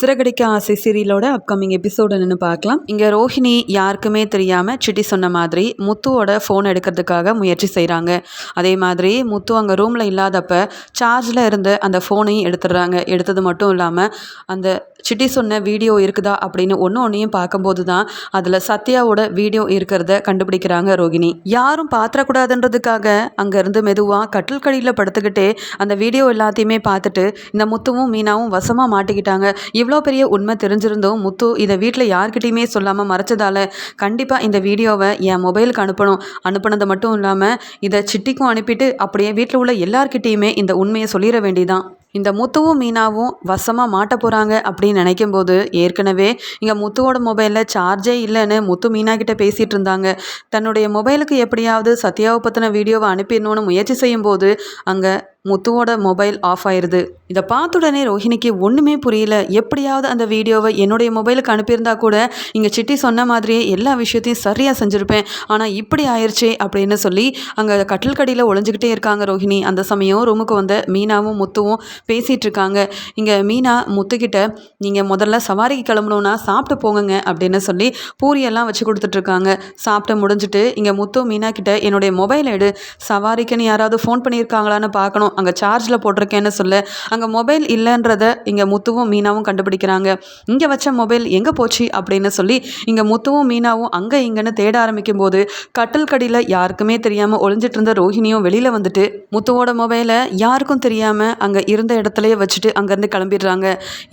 சிறகடிக்க ஆசை சீரியலோட upcoming episode என்னன்னு பார்க்கலாம். இங்கே ரோஹிணி யாருக்குமே தெரியாமல் சிட்டி சொன்ன மாதிரி முத்துவோட ஃபோன் எடுக்கிறதுக்காக முயற்சி செய்கிறாங்க அதே மாதிரி முத்து அங்கே ரூமில் இல்லாதப்ப சார்ஜில் இருந்த அந்த ஃபோனையும் எடுத்துடுறாங்க. எடுத்தது மட்டும் இல்லாமல் அந்த சிட்டி சொன்ன வீடியோ இருக்குதா அப்படின்னு ஒன்று ஒன்றையும் பார்க்கும்போது தான் அதில் சத்யாவோட வீடியோ இருக்கிறத கண்டுபிடிக்கிறாங்க ரோகிணி யாரும் பாத்திரக்கூடாதுன்றதுக்காக அங்கேருந்து மெதுவாக கட்டில் கடியில் படுத்துக்கிட்டே அந்த வீடியோ எல்லாத்தையுமே பார்த்துட்டு இந்த முத்துவும் மீனாவும் வசமாக மாட்டிக்கிட்டாங்க. இவ்வளோ பெரிய உண்மை தெரிஞ்சிருந்தும் முத்து இதை வீட்டில் யார்கிட்டையுமே சொல்லாமல் மறைச்சதால கண்டிப்பாக இந்த வீடியோவை என் மொபைலுக்கு அனுப்பணும். அனுப்புனது மட்டும் இல்லாமல் இதை சிட்டிக்கும் அனுப்பிட்டு அப்படியே வீட்டில் உள்ள எல்லார்கிட்டேயுமே இந்த உண்மையை சொல்லிட வேண்டியதான் இந்த முத்துவும் மீனாவும் வசமாக மாட்ட போகிறாங்க அப்படின்னு நினைக்கும் போது ஏற்கனவே இங்கே முத்துவோட மொபைலில் சார்ஜே இல்லைன்னு முத்து மீனா கிட்ட பேசிகிட்டு இருந்தாங்க. தன்னுடைய மொபைலுக்கு எப்படியாவது சத்யாவை பற்றின வீடியோவை அனுப்பிடணும்னு முயற்சி செய்யும்போது அங்கே முத்துவோட மொபைல் ஆஃப் ஆயிடுது இதை பார்த்த உடனே ரோஹிணிக்கு ஒன்றுமே புரியல. எப்படியாவது அந்த வீடியோவை என்னுடைய மொபைலுக்கு அனுப்பியிருந்தா கூட இங்கே சிட்டி சொன்ன மாதிரியே எல்லா விஷயத்தையும் சரியாக செஞ்சுருப்பேன். ஆனால் இப்படி ஆயிடுச்சே அப்படின்னு சொல்லி அங்கே கட்டில் கடியில் ஒளிஞ்சிக்கிட்டே இருக்காங்க ரோஹிணி. அந்த சமயம் ரூமுக்கு வந்த மீனாவும் முத்துவும் பேசிகிட்டு இருக்காங்க. இங்கே மீனா முத்துக்கிட்ட நீங்கள் முதல்ல சவாரிக்கு கிளம்பணுன்னா சாப்பிட்டு போங்கங்க அப்படின்னு சொல்லி பூரியெல்லாம் வச்சு கொடுத்துட்ருக்காங்க சாப்பிட்டு முடிஞ்சுட்டு இங்கே முத்து மீனா கிட்ட என்னுடைய மொபைல் எடு. சவாரிக்குன்னு யாராவது ஃபோன் பண்ணியிருக்காங்களான்னு பார்க்கணும். அங்கே சார்ஜில் போட்டிருக்கேன்னு சொல்ல. அங்கே மொபைல் இல்லைன்றத இங்கே முத்துவும் மீனாவும் கண்டுபிடிக்கிறாங்க. இங்கே வச்ச மொபைல் எங்கே போச்சு அப்படின்னு சொல்லி இங்கே முத்துவும் மீனாவும் அங்கே இங்கேன்னு தேட ஆரம்பிக்கும் போது கட்டில் கடியில் யாருக்குமே தெரியாமல் ஒளிஞ்சிட்டு இருந்த ரோஹிணியும் வெளியில் வந்துட்டு முத்துவோட மொபைலை யாருக்கும் தெரியாமல் அங்கே இருந்த இடத்துலையே வச்சுட்டு அங்கேருந்து கிளம்பிடுறாங்க.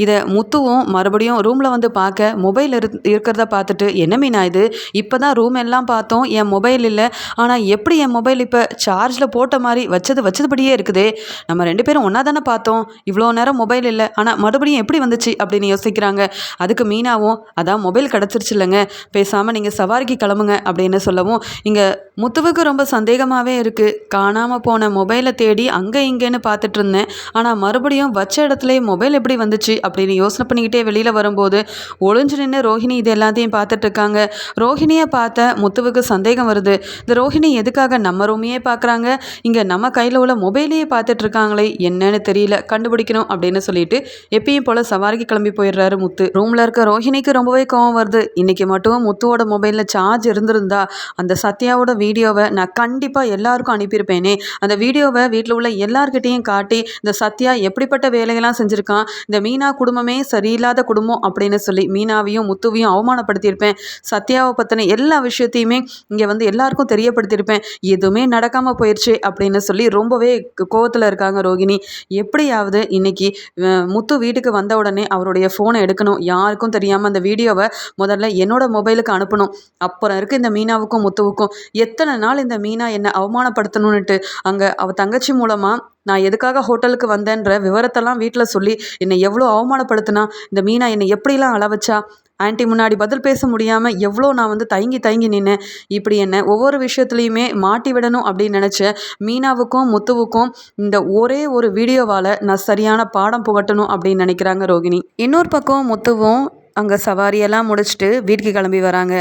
இதை முத்துவும் மறுபடியும் ரூமில் வந்து பார்க்க மொபைல் இரு இருக்கிறத பார்த்துட்டு என்ன மீனா இது? இப்போ தான் ரூம் எல்லாம் பார்த்தோம். என் மொபைல் இல்லை. ஆனால் எப்படி என் மொபைல் இப்போ சார்ஜில் போட்ட மாதிரி வச்சது வச்சதுபடியே இருக்குது. நம்ம ரெண்டு பேரும் ஒன்றா தானே பார்த்தோம்? இவ்வளோ நேரம் மொபைல் இல்லை. ஆனால் மறுபடியும் எப்படி வந்துச்சு? அப்படின்னு யோசிக்கிறாங்க. அதுக்கு மீனாவும் அதான் மொபைல் கிடச்சிருச்சு இல்லைங்க. பேசாமல் நீங்கள் சவாரிக்கு கிளம்புங்க அப்படின்னு சொல்லவும் இங்கே முத்துவுக்கு ரொம்ப சந்தேகமாகவே இருக்குது காணாமல் போன மொபைலை தேடி அங்கே இங்கேன்னு பார்த்துட்டு இருந்தேன். ஆனால் மறுபடியும் வச்ச இடத்துலயே மொபைல் எப்படி வந்துச்சு? அப்படின்னு யோசனை பண்ணிக்கிட்டே வெளியில் வரும்போது ஒளிஞ்சு நின்று ரோஹிணி இது எல்லாத்தையும் பார்த்துட்டு இருக்காங்க. ரோஹிணியை பார்த்த முத்துவுக்கு சந்தேகம் வருது. இந்த ரோஹிணி எதுக்காக நம்ம ரூமையே பார்க்குறாங்க? இங்கே நம்ம கையில் உள்ள மொபைலையே பார்த்து இருக்காங்களே என்னன்னு தெரியல. கண்டுபிடிக்கணும் அப்படின்னு சொல்லிட்டு எப்பயும் போல் சவாரிக்கு கிளம்பி போயிடுறாரு முத்து. ரூமில் இருக்க ரோஹிணிக்கு ரொம்பவே கோவம் வருது. இன்னைக்கு மட்டும் முத்துவோட மொபைலில் சார்ஜ் இருந்திருந்தா அந்த சத்யாவோட வீடியோவை நான் கண்டிப்பாக எல்லாருக்கும் அனுப்பியிருப்பேனே. அந்த வீடியோவை வீட்டில் உள்ள எல்லார்கிட்டேயும் காட்டி இந்த சத்யா எப்படிப்பட்ட வேலையெல்லாம் செஞ்சுருக்கான் இந்த மீனா குடும்பமே சரியில்லாத குடும்பம் அப்படின்னு சொல்லி மீனாவையும் முத்துவையும் அவமானப்படுத்தியிருப்பேன். சத்யாவை பற்றின எல்லா விஷயத்தையுமே இங்கே வந்து எல்லாருக்கும் தெரியப்படுத்தியிருப்பேன். எதுவுமே நடக்காமல் போயிடுச்சு அப்படின்னு சொல்லி ரொம்பவே கோ கோவத்தில் இருக்காங்க ரோகிணி. எப்படியாவது இன்னைக்கு முத்து வீட்டுக்கு வந்த உடனே அவருடைய ஃபோனை எடுக்கணும். யாருக்கும் தெரியாமல் அந்த வீடியோவை முதல்ல என்னோட மொபைலுக்கு அனுப்பணும். அப்புறம் இருக்க இந்த மீனாவுக்கும் முத்துவுக்கும். எத்தனை நாள் இந்த மீனா என்னை அவமானப்படுத்தணும்னுட்டு அங்கே அவ தங்கச்சி மூலமாக நான் எதுக்காக ஹோட்டலுக்கு வந்தேன்ற விவரத்தெல்லாம் வீட்டில் சொல்லி என்னை எவ்வளோ அவமானப்படுத்தினா இந்த மீனா என்னை எப்படிலாம் அளவச்சா ஆன்ட்டி முன்னாடி பதில் பேச முடியாமல் எவ்வளோ நான் வந்து தயங்கி தயங்கி நின்னேன். இப்படி என்ன ஒவ்வொரு விஷயத்துலையுமே மாட்டி விடணும் அப்படின்னு நினச்ச மீனாவுக்கும் முத்துவுக்கும் இந்த ஒரே ஒரு வீடியோவால் நான் சரியான பாடம் புகட்டணும் அப்படின்னு நினைக்கிறாங்க ரோகிணி. இன்னொரு பக்கம் முத்துவும் அங்கே சவாரியெல்லாம் முடிச்சுட்டு வீட்டுக்கு கிளம்பி வராங்க.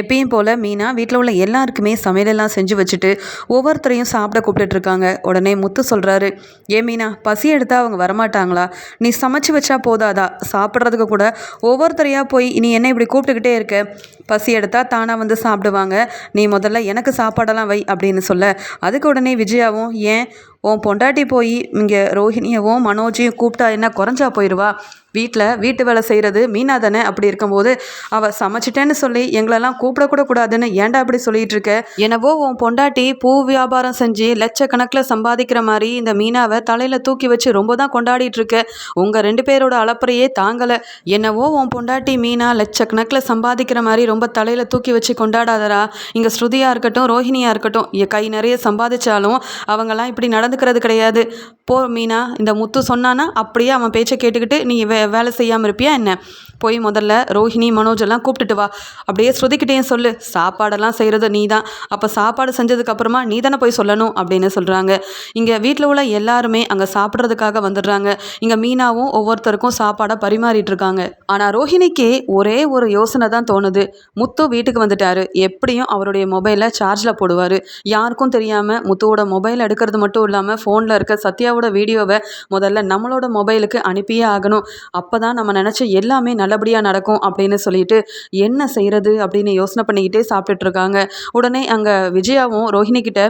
எப்பயும் போல் மீனா வீட்டில் உள்ள எல்லாருக்குமே சமையலெல்லாம் செஞ்சு வச்சுட்டு ஒவ்வொருத்தரையும் சாப்பிட கூப்பிட்டுட்ருக்காங்க உடனே முத்து சொல்கிறாரு ஏ மீனா பசி எடுத்தால் அவங்க வரமாட்டாங்களா? நீ சமைச்சு வச்சா போதாதா? சாப்பிட்றதுக்கு கூட ஒவ்வொருத்தரையாக போய் நீ என்ன இப்படி கூப்பிட்டுக்கிட்டே இருக்க? பசி எடுத்தால் தானாக வந்து சாப்பிடுவாங்க. நீ முதல்ல எனக்கு சாப்பாடெல்லாம் வை அப்படின்னு சொல்ல. அதுக்கு உடனே விஜயாவும் ஏன்? உன் பொண்டாட்டி போய் இங்கே ரோஹிணியவும் மனோஜையும் கூப்பிட்டா என்ன குறைஞ்சா போயிடுவா வீட்டில் வீட்டு வேலை செய்கிறது மீனா தானே? அப்படி இருக்கும்போது அவள் சமைச்சிட்டேன்னு சொல்லி எங்களெல்லாம் கூப்பிடக்கூட கூடாதுன்னு ஏன்டா அப்படி சொல்லிட்டு இருக்க? என்னவோ உன் பொண்டாட்டி பூ வியாபாரம் செஞ்சு லட்சக்கணக்கில் சம்பாதிக்கிற மாதிரி இந்த மீனாவை தலையில் தூக்கி வச்சு ரொம்ப தான் கொண்டாடிட்டு இருக்க. உங்கள் ரெண்டு பேரோட அளப்பறையே தாங்கலை. என்னவோ உன் பொண்டாட்டி மீனா லட்சக்கணக்கில் சம்பாதிக்கிற மாதிரி ரொம்ப தலையில் தூக்கி வச்சு கொண்டாடாதடா. இங்கே ஸ்ருதியாக இருக்கட்டும் ரோஹிணியாக இருக்கட்டும் கை நிறைய சம்பாதிச்சாலும் அவங்கெல்லாம் இப்படி கலந்துக்கிறது கிடையாது. போ மீனா இந்த முத்து சொன்னானா? அப்படியே அவன் பேச்சை கேட்டுக்கிட்டு நீ வே வேலை செய்யாமல் இருப்பியா என்ன? போய் முதல்ல ரோஹிணி மனோஜ் எல்லாம் கூப்பிட்டுட்டு வா. அப்படியே ஸ்ருதிக்கிட்டேயும் சொல்லு சாப்பாடெல்லாம் செய்கிறது நீ தான் அப்போ சாப்பாடு செஞ்சதுக்கப்புறமா நீ தானே போய் சொல்லணும்? அப்படின்னு சொல்கிறாங்க இங்கே வீட்டில் உள்ள எல்லாருமே அங்கே சாப்பிட்றதுக்காக வந்துடுறாங்க. இங்கே மீனாவும் ஒவ்வொருத்தருக்கும் சாப்பாடை பரிமாறிட்டு இருக்காங்க. ஆனால் ரோஹிணிக்கு ஒரே ஒரு யோசனை தான் தோணுது. முத்து வீட்டுக்கு வந்துட்டாரு. எப்படியும் அவருடைய மொபைலை சார்ஜில் போடுவார். யாருக்கும் தெரியாமல் முத்துவோட மொபைல் எடுக்கிறது மட்டும் இல்லாமல் ஃபோனில் இருக்க சத்யாவோட வீடியோவை முதல்ல நம்மளோட மொபைலுக்கு அனுப்பியே ஆகணும். அப்போ தான் நம்ம நினச்ச எல்லாமே நல்லபடியாக நடக்கும் அப்படின்னு சொல்லிட்டு என்ன செய்கிறது அப்படின்னு யோசனை பண்ணிக்கிட்டே சாப்பிட்டுட்ருக்காங்க உடனே அங்கே விஜயாவும் ரோஹிணி கிட்ட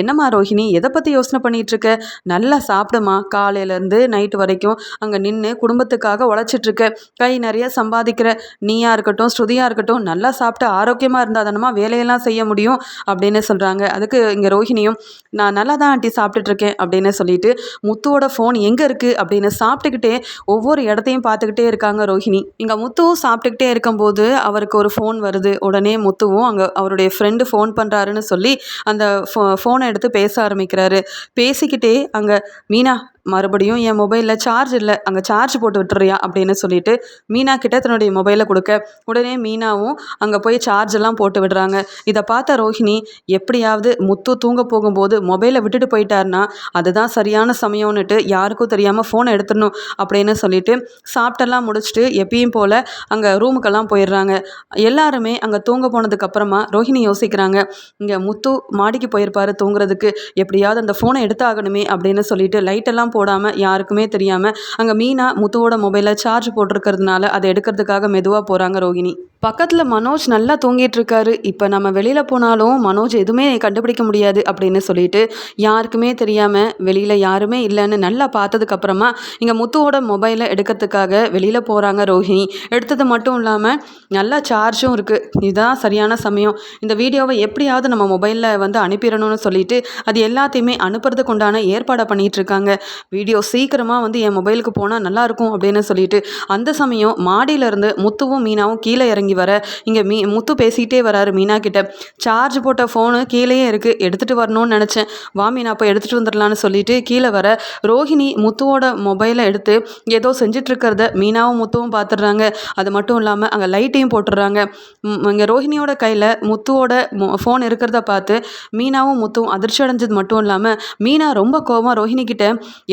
என்னம்மா ரோஹிணி எதை பற்றி யோசனை பண்ணிகிட்ருக்க நல்லா சாப்பிடுமா? காலையிலேருந்து நைட்டு வரைக்கும் அங்கே நின்று குடும்பத்துக்காக உழைச்சிட்ருக்க கை நிறைய சம்பாதிக்கிற நீயாக இருக்கட்டும் ஸ்ருதியாக இருக்கட்டும் நல்லா சாப்பிட்டு ஆரோக்கியமாக இருந்தால் தானம்மா வேலையெல்லாம் செய்ய முடியும்? அப்படின்னு சொல்கிறாங்க அதுக்கு இங்கே ரோஹிணியும் நான் நல்லா தான் ஆண்டி சாப்பிட்டுட்ருக்கேன் அப்படின்னு சொல்லிட்டு முத்துவோட ஃபோன் எங்கே இருக்குது அப்படின்னு சாப்பிட்டுக்கிட்டே ஒவ்வொரு இடத்தையும் பார்த்துக்கிட்டே இருக்காங்க ரோஹிணி. இங்கே முத்துவும் சாப்பிட்டுக்கிட்டே இருக்கும்போது அவருக்கு ஒரு ஃபோன் வருது. உடனே முத்துவும் அங்கே அவருடைய ஃப்ரெண்டு ஃபோன் பண்ணுறாருன்னு சொல்லி அந்த ஃபோ ஃபோனை எடுத்து பேச ஆரம்பிக்கிறாரு. பேசிக்கிட்டே அங்கே மீனா மறுபடியும் என் மொபைலில் சார்ஜ் இல்லை அங்கே சார்ஜ் போட்டு விட்டுறியா அப்படின்னு சொல்லிட்டு மீனா கிட்ட தன்னுடைய மொபைலை கொடுக்க. உடனே மீனாவும் அங்கே போய் சார்ஜ் எல்லாம் போட்டு விடுறாங்க. இதை பார்த்த ரோஹிணி எப்படியாவது முத்து தூங்க போகும்போது மொபைலை விட்டுட்டு போயிட்டாருன்னா அதுதான் சரியான சமயம்னுட்டு யாருக்கும் தெரியாமல் ஃபோனை எடுத்துடணும் அப்படின்னு சொல்லிட்டு சாப்பிட்டெல்லாம் முடிச்சுட்டு எப்பயும் போல் அங்கே ரூமுக்கெல்லாம் போயிடுறாங்க. எல்லாருமே அங்கே தூங்க போனதுக்கப்புறமா ரோஹிணி யோசிக்கிறாங்க இங்கே முத்து மாடிக்கு போயிருப்பாரு தூங்குறதுக்கு எப்படியாவது அந்த ஃபோனை எடுத்தாகணுமே அப்படின்னு சொல்லிட்டு லைட்டெல்லாம் போடாமல் யாருக்குமே தெரியாமல் அங்கே மீனா முத்துவோட மொபைலில் சார்ஜ் போட்டிருக்கிறதுனால அதை எடுக்கிறதுக்காக மெதுவாக போகிறாங்க ரோகிணி. பக்கத்தில் மனோஜ் நல்லா தூங்கிட்டு இருக்காரு. இப்போ நம்ம வெளியில் போனாலும் மனோஜ் எதுவுமே கண்டுபிடிக்க முடியாது அப்படின்னு சொல்லிட்டு யாருக்குமே தெரியாமல் வெளியில் யாருமே இல்லைன்னு நல்லா பார்த்ததுக்கப்புறமா இங்கே முத்துவோட மொபைலை எடுக்கிறதுக்காக வெளியில் போகிறாங்க ரோஹிணி எடுத்தது மட்டும் இல்லாமல் நல்லா சார்ஜும் இருக்குது இதுதான் சரியான சமயம். இந்த வீடியோவை எப்படியாவது நம்ம மொபைலில் வந்து அனுப்பிடணும்னு சொல்லிட்டு அது எல்லாத்தையுமே அனுப்புறதுக்கு உண்டான ஏற்பாடை பண்ணிகிட்ருக்காங்க வீடியோ சீக்கிரமாக வந்து என் மொபைலுக்கு போனால் நல்லாயிருக்கும் அப்படின்னு சொல்லிட்டு அந்த சமயம் மாடியிலேருந்து முத்துவும் மீனாவும் கீழே இறங்கி வர இங்கே மீ முத்து பேசிக்கிட்டே வராரு மீனா கிட்ட. சார்ஜ் போட்ட ஃபோனு கீழேயே இருக்குது எடுத்துகிட்டு வரணும்னு நினச்சேன். வா மீனா அப்போ எடுத்துகிட்டு வந்துடலான்னு சொல்லிட்டு கீழே வர ரோஹிணி முத்துவோட மொபைலை எடுத்து ஏதோ செஞ்சிட்ருக்கிறத மீனாவும் முத்துவும் பார்த்துடுறாங்க அது மட்டும் இல்லாமல் அங்கே லைட்டையும் போட்டுடுறாங்க. இங்கே ரோஹிணியோட கையில் முத்துவோட ஃபோன் இருக்கிறத பார்த்து மீனாவும் முத்துவும் அதிர்ச்சி அடைஞ்சது மட்டும் இல்லாமல் மீனா ரொம்ப கோபமாக ரோஹிணி கிட்ட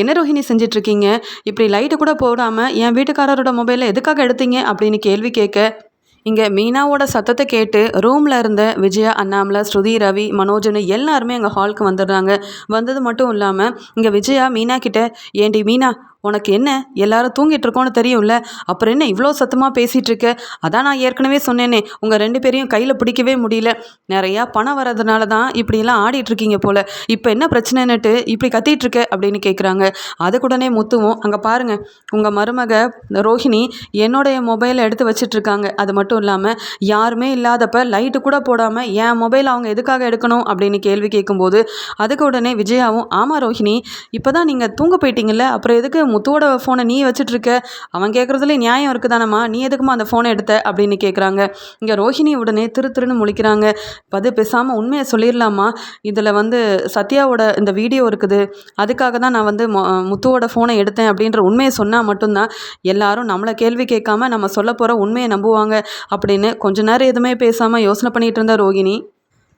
என்ன ரோஹிணி செஞ்சிட்ருக்கீங்க? இப்படி லைட்டு கூட போடாமல் என் வீட்டுக்காரரோட மொபைலில் எதுக்காக எடுத்தீங்க? அப்படின்னு கேள்வி கேட்க இங்கே மீனாவோட சத்தத்தை கேட்டு ரூமில் இருந்த விஜயா அண்ணாமலை ஸ்ருதி ரவி மனோஜன் எல்லாருமே அங்கே ஹாலுக்கு வந்துடுறாங்க. வந்தது மட்டும் இல்லாமல் இங்கே விஜயா மீனா கிட்ட ஏண்டி மீனா உனக்கு என்ன? எல்லாரும் தூங்கிட்டு இருக்கோன்னு தெரியும்ல. அப்புறம் என்ன இவ்வளோ சத்தமாக பேசிகிட்டு இருக்க அதான் நான் ஏற்கனவே சொன்னேனே உங்கள் ரெண்டு பேரையும் கையில் பிடிக்கவே முடியல. நிறையா பணம் வர்றதுனால தான் இப்படிலாம் ஆடிட்டுருக்கீங்க போல். இப்போ என்ன பிரச்சனைன்னுட்டு இப்படி கத்திட்டு இருக்க அப்படின்னு கேட்குறாங்க அதுக்குடனே முத்துவும் அங்கே பாருங்கள் உங்கள் மருமக ரோஹிணி என்னுடைய மொபைலை எடுத்து வச்சிட்ருக்காங்க அது மட்டும் இல்லாமல் யாருமே இல்லாதப்ப லைட்டு கூட போடாமல் என் மொபைல் அவங்க எதுக்காக எடுக்கணும்? அப்படின்னு கேள்வி கேட்கும்போது அதுக்கு உடனே விஜயாவும் ஆமாம் ரோஹிணி இப்போ தான் நீங்கள் தூங்க போயிட்டீங்கல்ல அப்புறம் எதுக்கு முத்துவோட ஃபோனை நீ வச்சுட்ருக்க அவன் கேட்குறதுல நியாயம் இருக்குதானம்மா? நீ எதுக்குமா அந்த ஃபோனை எடுத்த? அப்படின்னு கேட்குறாங்க இங்கே ரோஹிணி உடனே திரு திருன்னு முழிக்கிறாங்க. பது பேசாமல் உண்மையை சொல்லிடலாமா இதில் வந்து சத்யாவோட இந்த வீடியோ இருக்குது. அதுக்காக தான் நான் வந்து முத்துவோட ஃபோனை எடுத்தேன் அப்படின்ற உண்மையை சொன்னால் மட்டும்தான் எல்லாரும் நம்மளை கேள்வி கேட்காம நம்ம சொல்ல போகிற உண்மையை நம்புவாங்க அப்படின்னு கொஞ்ச நேரம் எதுவுமே பேசாமல் யோசனை பண்ணிகிட்டு இருந்தா ரோகிணி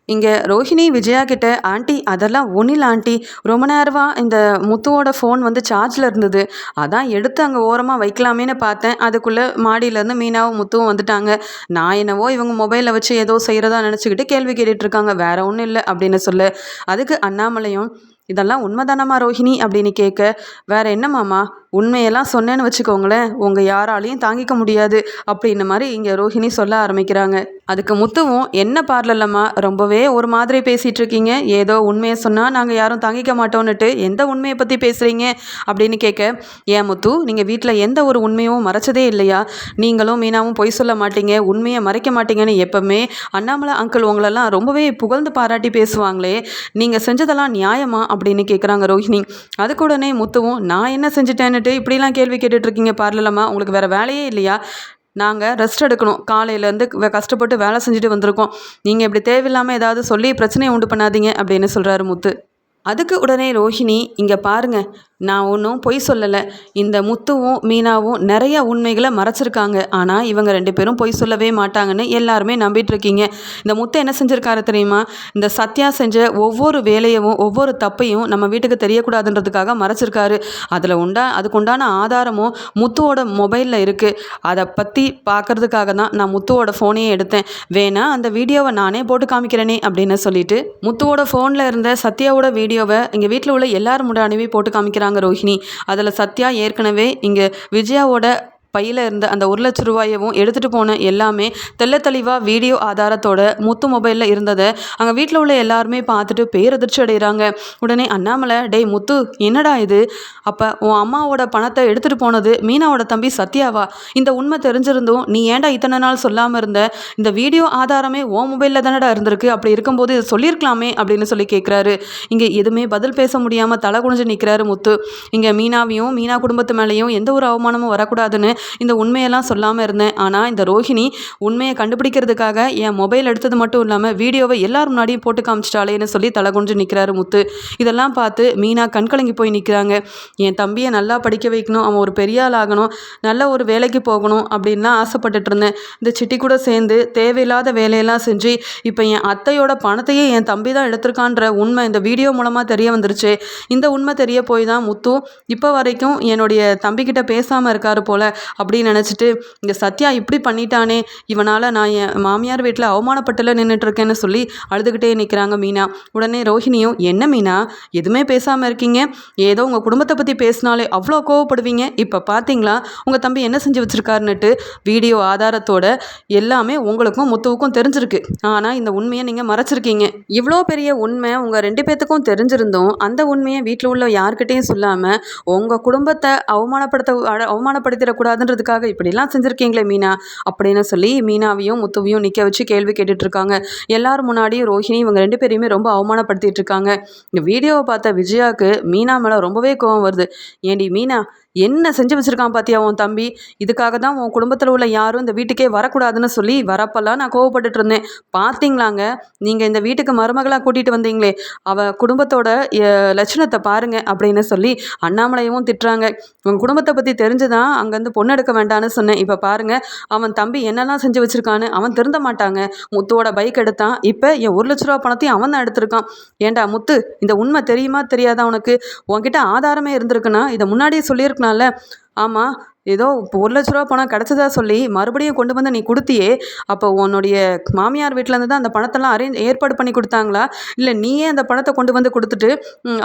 இங்கே ரோஹிணி விஜயா கிட்ட ஆண்டி அதெல்லாம் ஒன்றில் ஆண்டி. ரொம்ப நேரமாக இந்த முத்துவோட ஃபோன் வந்து சார்ஜில் இருந்தது. அதான் எடுத்து அங்கே ஓரமாக வைக்கலாமேன்னு பார்த்தேன். அதுக்குள்ளே மாடியிலேருந்து மீனாவும் முத்துவும் வந்துட்டாங்க. நான் என்னவோ இவங்க மொபைலில் வச்சு ஏதோ செய்கிறதா நினச்சிக்கிட்டு கேள்வி கேட்டுட்ருக்காங்க வேற ஒன்றும் இல்லை அப்படின்னு சொல்லு. அதுக்கு அண்ணாமலையும் இதெல்லாம் உண்மைதானம்மா ரோஹிணி? அப்படின்னு கேட்க வேற என்னம்மாம்மா உண்மையெல்லாம் சொன்னேன்னு வச்சுக்கோங்களேன் உங்கள் யாராலையும் தாங்கிக்க முடியாது அப்படின்ன மாதிரி இங்கே ரோஹிணி சொல்ல ஆரம்பிக்கிறாங்க. அதுக்கு முத்துவும் என்ன பார்லல்லம்மா ரொம்பவே ஒரு மாதிரி பேசிகிட்டு இருக்கீங்க. ஏதோ உண்மையை சொன்னால் நாங்கள் யாரும் தாங்கிக்க மாட்டோன்னுட்டு எந்த உண்மையை பற்றி பேசுகிறீங்க அப்படின்னு கேட்க ஏன் முத்து நீங்கள் வீட்டில் எந்த ஒரு உண்மையும் மறைச்சதே இல்லையா? நீங்களும் மீனாவும் பொய் சொல்ல மாட்டீங்க. உண்மையை மறைக்க மாட்டீங்கன்னு எப்பவுமே அண்ணாமலை அங்கிள் உங்களெல்லாம் ரொம்பவே புகழ்ந்து பாராட்டி பேசுவாங்களே. நீங்கள் செஞ்சதெல்லாம் நியாயமா? அப்படின்னு கேட்குறாங்க ரோஹிணி. அதுக்கு உடனே முத்துவும் நான் என்ன செஞ்சுட்டேன்னு வந்துட்டு இப்படிலாம் கேள்வி கேட்டுட்ருக்கீங்க பார்லலம்மா உங்களுக்கு வேறு வேலையே இல்லையா? நாங்கள் ரெஸ்ட் எடுக்கணும். காலையிலேருந்து கஷ்டப்பட்டு வேலை செஞ்சுட்டு வந்திருக்கோம். நீங்கள் இப்படி தேவையில்லாமல் ஏதாவது சொல்லி பிரச்சனையை உண்டு பண்ணாதீங்க அப்படின்னு சொல்கிறாரு முத்து. அதுக்கு உடனே ரோஹிணி இங்கே பாருங்கள் நான் ஒன்றும் பொய் சொல்லலை. இந்த முத்துவும் மீனாவும் நிறைய உண்மைகளை மறைச்சிருக்காங்க. ஆனால் இவங்க ரெண்டு பேரும் பொய் சொல்லவே மாட்டாங்கன்னு எல்லாருமே நம்பிட்டுருக்கீங்க. இந்த முத்து என்ன செஞ்சுருக்காரு தெரியுமா? இந்த சத்யா செஞ்ச ஒவ்வொரு வேலையவும் ஒவ்வொரு தப்பையும் நம்ம வீட்டுக்கு தெரியக்கூடாதுன்றதுக்காக மறைச்சிருக்காரு. அதில் உண்டா அதுக்கு உண்டான ஆதாரமும் முத்துவோட மொபைலில் இருக்குது அதை பற்றி பார்க்கறதுக்காக தான் நான் முத்துவோட ஃபோனையே எடுத்தேன். வேணா அந்த வீடியோவை நானே போட்டு காமிக்கிறேனே அப்படின்னு சொல்லிட்டு முத்துவோட ஃபோனில் இருந்த சத்யாவோட வீடியோவை இங்கே வீட்டில் உள்ள எல்லாரும் முன்னாடியுமே போட்டு காமிக்கிறேன் காமிக்கிறாங்க ரோஹிணி. அதில் சத்யா ஏற்கனவே இங்கே விஜயாவோட பையில் இருந்த அந்த ஒரு லட்ச ரூபாயவும் எடுத்துகிட்டு போன எல்லாமே தெள்ள தெளிவாக வீடியோ ஆதாரத்தோட முத்து மொபைலில் இருந்ததை அங்கே வீட்டில் உள்ள எல்லாருமே பார்த்துட்டு பேரதிர்ச்சி அடைகிறாங்க உடனே அண்ணாமலை டேய் முத்து என்னடா இது? அப்போ உன் அம்மாவோட பணத்தை எடுத்துகிட்டு போனது மீனாவோட தம்பி சத்யாவா? இந்த உண்மை தெரிஞ்சிருந்தும் நீ ஏன்டா இத்தனை நாள் சொல்லாமல் இருந்த? இந்த வீடியோ ஆதாரமே ஓ மொபைலில் தானடா இருந்திருக்கு? அப்படி இருக்கும்போது இதை சொல்லியிருக்கலாமே அப்படின்னு சொல்லி கேட்குறாரு இங்கே எதுவுமே பதில் பேச முடியாமல் தலை குனிஞ்சு நிற்கிறாரு முத்து. இங்கே மீனாவையும் மீனா குடும்பத்து மேலேயும் எந்த ஒரு அவமானமும் வரக்கூடாதுன்னு இந்த உண்மையெல்லாம் சொல்லாமல் இருந்தேன். ஆனால் இந்த ரோஹிணி உண்மையை கண்டுபிடிக்கிறதுக்காக என் மொபைல் எடுத்தது மட்டும் இல்லாமல் வீடியோவை எல்லார் முன்னாடியும் போட்டு காமிச்சிட்டாளேன்னு சொல்லி தலை குனிஞ்சு நிற்கிறாரு முத்து. இதெல்லாம் பார்த்து மீனா கண்கலங்கி போய் நிற்கிறாங்க என் தம்பியை நல்லா படிக்க வைக்கணும். அவன் ஒரு பெரிய ஆள் ஆகணும். நல்ல ஒரு வேலைக்கு போகணும் அப்படின்லாம் ஆசைப்பட்டுட்டு இருந்தேன். இந்த சிட்டி கூட சேர்ந்து தேவையில்லாத வேலையெல்லாம் செஞ்சு இப்போ என் அத்தையோட பணத்தையே என் தம்பி தான் எடுத்திருக்கான்ற உண்மை இந்த வீடியோ மூலமாக தெரிய வந்துருச்சு. இந்த உண்மை தெரிய போய் தான் முத்து இப்போ வரைக்கும் என்னுடைய தம்பிக்கிட்ட பேசாமல் இருக்காரு போல். அப்படின்னு நினச்சிட்டு இங்கே சத்யா இப்படி பண்ணிட்டானே இவனால் நான் என் மாமியார் வீட்டில் அவமானப்பட்டுல நின்றுட்டுருக்கேன்னு சொல்லி அழுதுகிட்டே நிற்கிறாங்க மீனா. உடனே ரோஹிணியும் என்ன மீனா? எதுவுமே பேசாமல் இருக்கீங்க? ஏதோ உங்கள் குடும்பத்தை பற்றி பேசினாலே அவ்வளோ கோவப்படுவீங்க? இப்போ பார்த்தீங்களா உங்கள் தம்பி என்ன செஞ்சு வச்சுருக்காருன்னுட்டு வீடியோ ஆதாரத்தோட எல்லாமே உங்களுக்கும் முத்துவுக்கும் தெரிஞ்சிருக்கு. ஆனால் இந்த உண்மையை நீங்கள் மறைச்சிருக்கீங்க. இவ்வளோ பெரிய உண்மை உங்கள் ரெண்டு பேர்த்துக்கும் தெரிஞ்சிருந்தோம் அந்த உண்மையை வீட்டில் உள்ள யார்கிட்டையும் சொல்லாமல் உங்கள் குடும்பத்தை அவமானப்படுத்த அட- அவமானப்படுத்திடக்கூடாதுன்றதுக்காக இப்படிலாம் செஞ்சுருக்கீங்களே மீனா அப்படின்னு சொல்லி மீனாவையும் முத்துவையும் நிற்க வச்சு கேள்வி கேட்டுட்டு இருக்காங்க எல்லாரும் முன்னாடியும் ரோஹிணி இவங்க ரெண்டு பேரையுமே ரொம்ப அவமானப்படுத்திட்டு இருக்காங்க இந்த வீடியோவை பார்த்த விஜயாவுக்கு மீனா மேலே ரொம்பவே கோவம் வருது. ஏண்டி மீனா என்ன செஞ்சு வச்சுருக்கான் பாத்தியா உன் தம்பி? இதுக்காக தான் உன் குடும்பத்தில் உள்ள யாரும் இந்த வீட்டுக்கே வரக்கூடாதுன்னு சொல்லி வரப்பெல்லாம் நான் கோவப்பட்டுட்டு இருந்தேன். பார்த்தீங்களாங்க நீங்கள் இந்த வீட்டுக்கு மருமகளாக கூட்டிகிட்டு வந்தீங்களே அவள் குடும்பத்தோட லட்சணத்தை பாருங்க அப்படின்னு சொல்லி அண்ணாமலையவும் திட்டுறாங்க. உன் குடும்பத்தை பற்றி தெரிஞ்சு தான் அங்கேருந்து பொண்ணு எடுக்க வேண்டான்னு சொன்னேன். இப்போ பாருங்க அவன் தம்பி என்னெல்லாம் செஞ்சு வச்சுருக்கான்னு அவன் திருந்த மாட்டாங்க. முத்துவோட பைக் எடுத்தான். இப்போ என் ஒரு லட்ச ரூபா பணத்தையும் அவன் தான் எடுத்திருக்கான். ஏன்டா முத்து இந்த உண்மை தெரியுமா தெரியாதா உனக்கு? உன்கிட்ட ஆதாரமே இருந்திருக்குன்னா இதை முன்னாடியே சொல்லியிருக்கலாம்ல ஆமாம் ஏதோ இப்போ ஒரு லட்ச ரூபா பணம் கிடச்சதா சொல்லி மறுபடியும் கொண்டு வந்து நீ கொடுத்தியே அப்போ உன்னுடைய மாமியார் வீட்டிலேருந்து தான் அந்த பணத்தெல்லாம் அரேஞ்ச் ஏற்பாடு பண்ணி கொடுத்தாங்களா? இல்லை நீயே அந்த பணத்தை கொண்டு வந்து கொடுத்துட்டு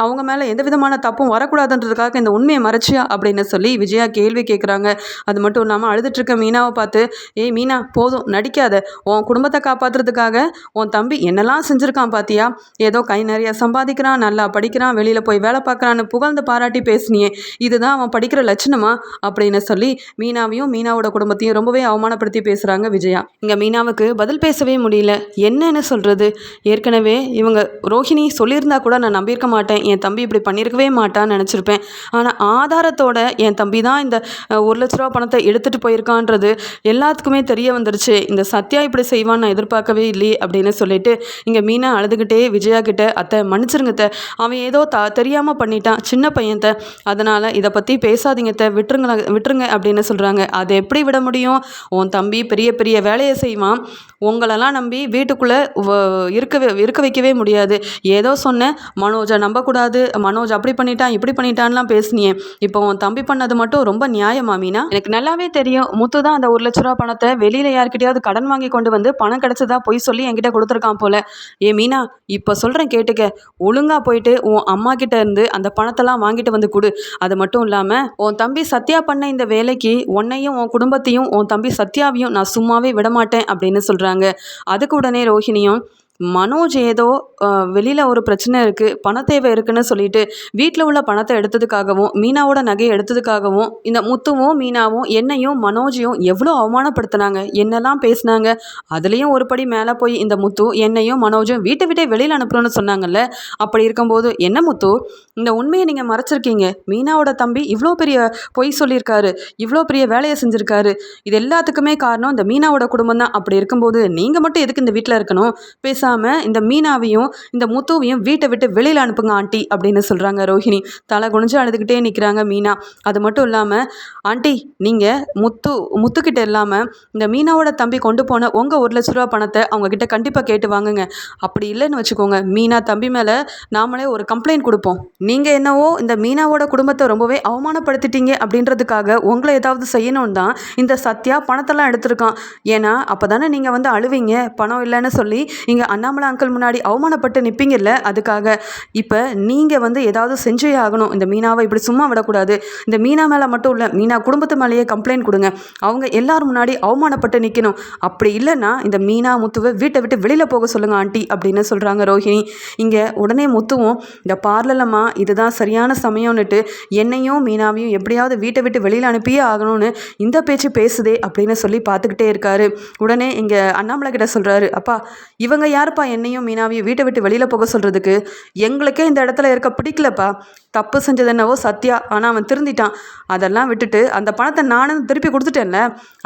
அவங்க மேலே எந்த விதமான தப்பும் வரக்கூடாதுன்றதுக்காக இந்த உண்மையை மறைச்சியா? அப்படின்னு சொல்லி விஜயா கேள்வி கேட்குறாங்க அது மட்டும் இல்லாமல் அழுதுட்டுருக்க மீனாவை பார்த்து ஏய் மீனா போதும் நடிக்காத. உன் குடும்பத்தை காப்பாற்றுறதுக்காக உன் தம்பி என்னெல்லாம் செஞ்சுருக்கான் பார்த்தியா ஏதோ கை நிறையா சம்பாதிக்கிறான் நல்லா படிக்கிறான் வெளியில் போய் வேலை பார்க்குறான்னு புகழ்ந்து பாராட்டி பேசினியே. இதுதான் அவன் படிக்கிற லட்சணமா? அப்படின்னு சொல்லி மீனாவையும் மீனாவோட குடும்பத்தையும் ரொம்பவே அவமானப்படுத்தி பேசுகிறாங்க விஜயா. இங்கே மீனாவுக்கு பதில் பேசவே முடியல. என்னன்னு சொல்கிறது ஏற்கனவே இவங்க ரோஹிணி சொல்லியிருந்தா கூட நான் நம்பியிருக்க மாட்டேன். என் தம்பி இப்படி பண்ணியிருக்கவே மாட்டான்னு நினச்சிருப்பேன். ஆனால் ஆதாரத்தோட என் தம்பி தான் இந்த ஒரு லட்ச ரூபா பணத்தை எடுத்துகிட்டு போயிருக்கான்றது எல்லாத்துக்குமே தெரிய வந்துருச்சு. இந்த சத்யா இப்படி செய்வான்னு நான் எதிர்பார்க்கவே இல்லையே அப்படின்னு சொல்லிட்டு இங்கே மீனா அழுதுகிட்டே விஜயா கிட்ட அத்தை மன்னிச்சிருங்கத்த அவன் ஏதோ த தெரியாமல் பண்ணிட்டான். சின்ன பையன் அதனால் இதை பற்றி பேசாதீங்க விட்டுருங்களா விட்டுருங்க. விட்டுருங்க அப்படின்னு சொல்கிறாங்க அதை எப்படி விட முடியும்? உன் தம்பி பெரிய பெரிய வேலையை செய்வான். உங்களெல்லாம் நம்பி வீட்டுக்குள்ளே இருக்கவே இருக்க வைக்கவே முடியாது. ஏதோ சொன்னேன். மனோஜை நம்பக்கூடாது. மனோஜ் அப்படி பண்ணிட்டான் இப்படி பண்ணிட்டான்லாம் பேசினியே. இப்போ உன் தம்பி பண்ணது மட்டும் ரொம்ப நியாயமா மீனா? எனக்கு நல்லாவே தெரியும். முத்து தான் அந்த ஒரு லட்ச ரூபா பணத்தை வெளியில் யார்கிட்டயாவது கடன் வாங்கி கொண்டு வந்து பணம் கிடச்சதா பொய் சொல்லி என்கிட்ட கொடுத்துருக்கான் போல. ஏ மீனா இப்போ சொல்கிறேன் கேட்டுக்க. ஒழுங்காக போயிட்டு உன் அம்மா கிட்ட இருந்து அந்த பணத்தெல்லாம் வாங்கிட்டு வந்து கொடு. அது மட்டும் இல்லாமல் உன் தம்பி சத்யா பண்ண இந்த வேலைக்கு உன்னையும் உன் குடும்பத்தையும் உன் தம்பி சத்யாவையும் நான் சும்மாவே விட மாட்டேன் அப்படின்னு சொல்கிறாங்க அதுக்கு உடனே ரோஹிணியும் மனோஜ் ஏதோ வெளியில் ஒரு பிரச்சனை இருக்குது பண தேவை இருக்குன்னு சொல்லிட்டு வீட்டில் உள்ள பணத்தை எடுத்ததுக்காகவும் மீனாவோட நகையை எடுத்ததுக்காகவும் இந்த முத்துவும் மீனாவும் என்னையும் மனோஜையும் எவ்வளோ அவமானப்படுத்தினாங்க என்னெல்லாம் பேசினாங்க அதுலேயும் ஒரு படி மேலே போய் இந்த முத்து என்னையும் மனோஜும் வீட்டை விட்டே வெளியில் அனுப்புகிறோன்னு சொன்னாங்கல்ல அப்படி இருக்கும்போது என்ன முத்து இந்த உண்மையை நீங்கள் மறைச்சிருக்கீங்க மீனாவோட தம்பி இவ்வளோ பெரிய பொய் சொல்லியிருக்காரு இவ்வளோ பெரிய வேலையை செஞ்சுருக்காரு இது எல்லாத்துக்குமே காரணம் இந்த மீனாவோட குடும்பம் தான் அப்படி இருக்கும்போது நீங்கள் மட்டும் எதுக்கு இந்த வீட்டில் இருக்கணும் பேச பேசாமல் இந்த மீனாவையும் இந்த முத்துவையும் வீட்டை விட்டு வெளியில் அனுப்புங்க ஆண்டி அப்படின்னு சொல்கிறாங்க ரோஹிணி. தலை குனிஞ்சு அழுதுகிட்டே நிற்கிறாங்க மீனா. அது மட்டும் இல்லாமல் ஆண்டி நீங்கள் முத்து முத்துக்கிட்ட இல்லாமல் இந்த மீனாவோட தம்பி கொண்டு போன உங்கள் ஒரு லட்ச ரூபா பணத்தை அவங்கக்கிட்ட கண்டிப்பாக கேட்டு வாங்குங்க. அப்படி இல்லைன்னு வச்சுக்கோங்க. மீனா தம்பி மேலே நாமளே ஒரு கம்ப்ளைண்ட் கொடுப்போம். நீங்கள் என்னவோ இந்த மீனாவோட குடும்பத்தை ரொம்பவே அவமானப்படுத்திட்டீங்க அப்படின்றதுக்காக உங்களை ஏதாவது செய்யணும் தான் இந்த சத்யா பணத்தெல்லாம் எடுத்திருக்கான். ஏன்னா அப்போ தானே நீங்கள் வந்து அழுவீங்க. பணம் இல்லைன்னு சொல்லி இங்கே அண்ணாமலை அங்கிள் முன்னாடி அவமானப்பட்டு நிற்பீங்கல்ல அதுக்காக. இப்போ நீங்கள் வந்து ஏதாவது செஞ்சே ஆகணும். இந்த மீனாவை இப்படி சும்மா விடக்கூடாது. இந்த மீனா மேலே மட்டும் இல்லை மீனா குடும்பத்து மேலேயே கம்ப்ளைண்ட் கொடுங்க. அவங்க எல்லாரும் முன்னாடி அவமானப்பட்டு நிற்கணும் அப்படி இல்லைன்னா இந்த மீனா முத்துவை வீட்டை விட்டு வெளியில் போக சொல்லுங்கள் ஆண்டி அப்படின்னு சொல்கிறாங்க ரோஹிணி. இங்கே உடனே முத்துவும் இந்த பார்லலம்மா இதுதான் சரியான சமயம்னுட்டு என்னையும் மீனாவையும் எப்படியாவது வீட்டை விட்டு வெளியில் அனுப்பியே ஆகணும்னு இந்த பேச்சு பேசுதே அப்படின்னு சொல்லி பார்த்துக்கிட்டே இருக்காரு. உடனே இங்கே அண்ணாமலை கிட்ட சொல்கிறாரு அப்பா இவங்க யார்? யாருப்பா என்னையும் மீனாவையும் வீட்டை விட்டு வெளியில் போக சொல்கிறதுக்கு எங்களுக்கே இந்த இடத்துல இருக்க பிடிக்கலப்பா. தப்பு செஞ்சது என்னவோ சத்யா. ஆனால் அவன் திருந்திட்டான். அதெல்லாம் விட்டுட்டு அந்த பணத்தை நானும் திருப்பி கொடுத்துட்டேன்ல.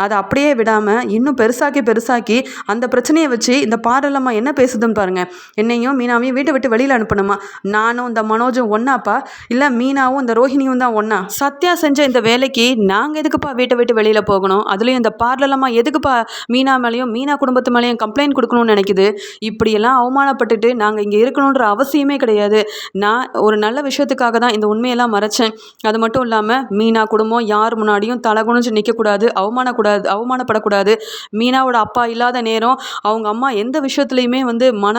அதை அப்படியே விடாமல் இன்னும் பெருசாக்கி பெருசாக்கி அந்த பிரச்சனையை வச்சு இந்த பாடலம்மா என்ன பேசுதுன்னு பாருங்கள் என்னையும் மீனாவையும் வீட்டை விட்டு வெளியில் அனுப்பணுமா? நானும் இந்த மனோஜும் ஒன்றாப்பா இல்லை மீனாவும் இந்த ரோஹிணியும் தான் ஒன்றா சத்யா செஞ்ச இந்த வேலைக்கு நாங்கள் எதுக்குப்பா வீட்டை விட்டு வெளியில் போகணும்? அதுலேயும் இந்த பார்லலம்மா எதுக்குப்பா மீனா மேலேயும் மீனா குடும்பத்து மேலேயும் கம்ப்ளைண்ட் கொடுக்கணும்னு நினைக்குது? இப்படியெல்லாம் அவமானப்பட்டுட்டு நாங்கள் இங்கே இருக்கணுன்ற அவசியமே கிடையாது. நான் ஒரு நல்ல விஷயத்துக்காக தான் இந்த உண்மையெல்லாம் மறைச்சேன். அது மட்டும் இல்லாமல் மீனா குடும்பம் யார் முன்னாடியும் தலை குனிஞ்சு நிற்கக்கூடாது அவமானக்கூடாது அவமானப்படக்கூடாது. மீனாவோட அப்பா இல்லாத நேரம் அவங்க அம்மா எந்த விஷயத்துலையுமே வந்து மன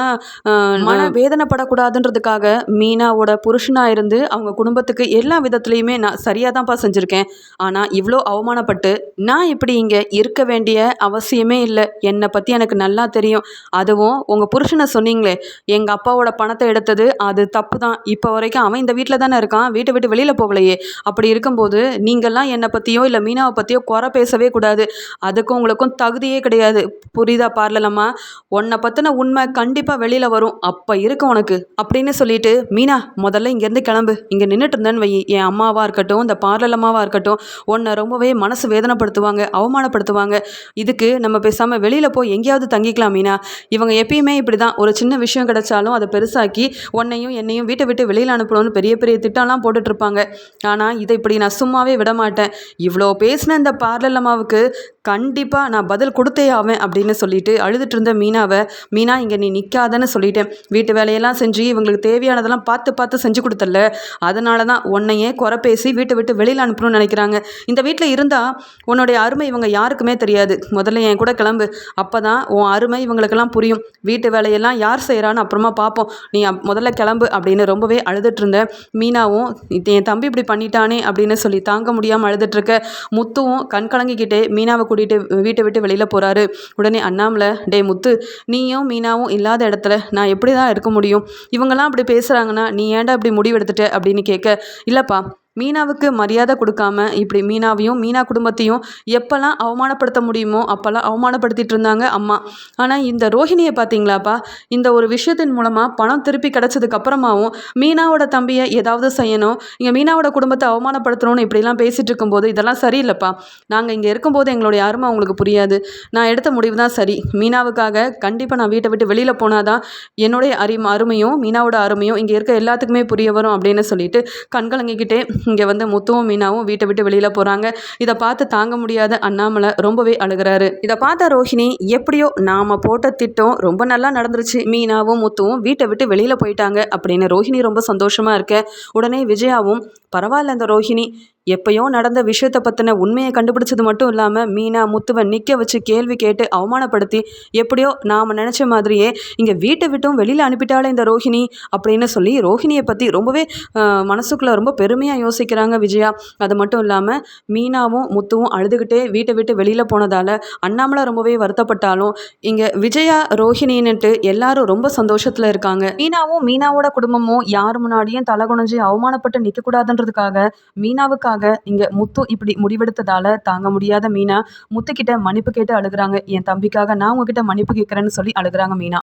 மன வேதனைப்படக்கூடாதுன்றதுக்காக மீனாவோட புருஷனாக இருந்து அவங்க குடும்பத்துக்கு எல்லா விதத்துலையுமே நான் சரியாக தான்ப்பா செஞ்சுருக்கேன். ஆனால் இவ்வளோ அவமானப்பட்டு நான் இப்படி இங்கே இருக்க வேண்டிய அவசியமே இல்லை. என்னை பற்றி எனக்கு நல்லா தெரியும். அதுவும் உங்கள் புருஷனை சொன்னீங்களே எங்கள் அப்பாவோட பணத்தை எடுத்தது அது தப்பு தான் இப்போ வரைக்கும் அவன் இந்த வீட்டில் தானே இருக்கான் வீட்டை விட்டு வெளியில் போகலையே. அப்படி இருக்கும்போது நீங்கள்லாம் என்னை பற்றியோ இல்லை மீனாவை பற்றியோ குறை பேசவே கூடாது. அதுக்கும் உங்களுக்கும் தகுதியே கிடையாது. புரியுதா பார்லலம்மா? உன்னை பற்றின உண்மை கண்டிப்பாக வெளியில் வரும். அப்போ இருக்கும் உனக்கு. அப்படின்னு சொல்லிட்டு மீனா முதல்ல இங்கேருந்து கிளம்பு. இங்கே நின்றுட்டு இருந்தேன்னு வை என் அம்மாவாக இருக்கட்டும் இந்த பார்லலம்மாவாக இருக்கட்டும் உன்னை ரொம்பவே மனசு வேதனைப்படுத்துவாங்க அவமானப்படுத்துவாங்க. இதுக்கு நம்ம பேசாமல் வெளியில் போய் எங்கேயாவது தங்கிக்கலாம் மீனா. இவங்க எப்பயுமே இப்படி தான் ஒரு சின்ன விஷயம் கிடைச்சாலும் அதை பெருசாக்கி உன்னையும் என்னையும் வீட்டை விட்டு வெளியில் அனுப்பணும்னு பெரிய பெரிய திட்டம்லாம் போட்டுட்ருப்பாங்க ஆனால் இதை இப்படி நான் சும்மாவே விட மாட்டேன். இவ்வளோ பேசின இந்த பார்லர் அம்மாவுக்கு கண்டிப்பாக நான் பதில் கொடுத்தே ஆவேன் அப்படின்னு சொல்லிட்டு அழுதுட்டு இருந்த மீனாவை மீனா இங்கே நீ நிற்காதன்னு சொல்லிட்டேன். வீட்டு வேலையெல்லாம் செஞ்சு இவங்களுக்கு தேவையானதெல்லாம் பார்த்து பார்த்து செஞ்சு கொடுத்தல அதனால தான் உன்னையே குறை பேசி வீட்டை விட்டு வெளியில் அனுப்பணும்னு நினைக்கிறாங்க. இந்த வீட்டில் இருந்தால் உன்னுடைய அருமை இவங்க யாருக்குமே தெரியாது. முதல்ல என் கூட கிளம்பு. அப்போ தான் உன் அருமை இவங்களுக்கெல்லாம் புரியும். வீட்டு வேலையெல்லாம் யார் செய்கிறான்னு அப்புறமா பார்ப்போம் நீ முதல்ல கிளம்பு அப்படின்னு ரொம்பவே அழுதுட்டு மீனாவும் என் தம்பி இப்படி பண்ணிட்டானே அப்படின்னு சொல்லி தாங்க முடியாமல் அழுதுட்டுருக்க முத்துவும் கண் கலங்கிக்கிட்டே மீனாவை கூட்டிகிட்டு வீட்டை விட்டு வெளியில் போகிறாரு உடனே அண்ணாமலை டே முத்து நீயும் மீனாவும் இல்லாத இடத்துல நான் எப்படி தான் இருக்க முடியும்? இவங்கெல்லாம் அப்படி பேசுகிறாங்கன்னா நீ ஏன்டா இப்படி முடிவெடுத்துட்ட? அப்படின்னு கேட்க இல்லைப்பா மீனாவுக்கு மரியாதை கொடுக்காம இப்படி மீனாவையும் மீனா குடும்பத்தையும் எப்போல்லாம் அவமானப்படுத்த முடியுமோ அப்போல்லாம் அவமானப்படுத்திட்டு இருந்தாங்க அம்மா. ஆனால் இந்த ரோஹிணியை பார்த்தீங்களாப்பா இந்த ஒரு விஷயத்தின் மூலமாக பணம் திருப்பி கிடச்சதுக்கு அப்புறமாவும் மீனாவோட தம்பியை ஏதாவது செய்யணும் இங்கே மீனாவோட குடும்பத்தை அவமானப்படுத்தணும்னு இப்படிலாம் பேசிகிட்டு இருக்கும்போது இதெல்லாம் சரியில்லைப்பா. நாங்கள் இங்கே இருக்கும்போது எங்களுடைய அருமை அவங்களுக்கு புரியாது. நான் எடுத்த முடிவு தான் சரி. மீனாவுக்காக கண்டிப்பாக நான் வீட்டை விட்டு வெளியில் போனால் தான் என்னுடைய அறி அருமையும் மீனாவோட அருமையும் இங்கே இருக்க எல்லாத்துக்குமே புரிய வரும் அப்படின்னு சொல்லிட்டு கண்கலங்கிக்கிட்டே இங்கே வந்து முத்துவும் மீனாவும் வீட்டை விட்டு வெளியில் போகிறாங்க இதை பார்த்து தாங்க முடியாத அண்ணாமலை ரொம்பவே அழுகிறாரு. இதை பார்த்த ரோஹிணி எப்படியோ நாம் போட்ட திட்டம் ரொம்ப நல்லா நடந்துருச்சு. மீனாவும் முத்துவும் வீட்டை விட்டு வெளியில் போயிட்டாங்க அப்படின்னு ரோஹிணி ரொம்ப சந்தோஷமாக இருக்க. உடனே விஜயாவும் பரவாயில்ல அந்த ரோஹிணி எப்பயோ நடந்த விஷயத்தை பற்றின உண்மையை கண்டுபிடிச்சது மட்டும் இல்லாமல் மீனா முத்துவன் நிற்க வச்சு கேள்வி கேட்டு அவமானப்படுத்தி எப்படியோ நாம் நினச்ச மாதிரியே இங்கே வீட்டை விட்டும் வெளியில் அனுப்பிட்டாலே இந்த ரோஹிணி அப்படின்னு சொல்லி ரோஹிணியை பற்றி ரொம்பவே மனசுக்குள்ளே ரொம்ப பெருமையாக யோசிக்கிறாங்க விஜயா. அது மட்டும் இல்லாமல் மீனாவும் முத்துவும் அழுதுகிட்டே வீட்டை விட்டு வெளியில் போனதால் அண்ணாமலை ரொம்பவே வருத்தப்பட்டாலும் இங்கே விஜயா ரோஹிணின்னுட்டு எல்லாரும் ரொம்ப சந்தோஷத்தில் இருக்காங்க. மீனாவும் மீனாவோட குடும்பமும் யார் முன்னாடியும் தலை குனிஞ்சு அவமானப்பட்டு நிற்கக்கூடாதுன்றதுக்காக மீனாவுக்காக அதுக்காக இங்க முத்து இப்படி முடிவெடுத்ததால தாங்க முடியாத மீனா. முத்துக்கிட்ட மன்னிப்பு கேட்டு அழுகுறாங்க. என் தம்பிக்காக நான் உங்ககிட்ட மன்னிப்பு கேட்குறேன்னு சொல்லி அழுகுறாங்க மீனா.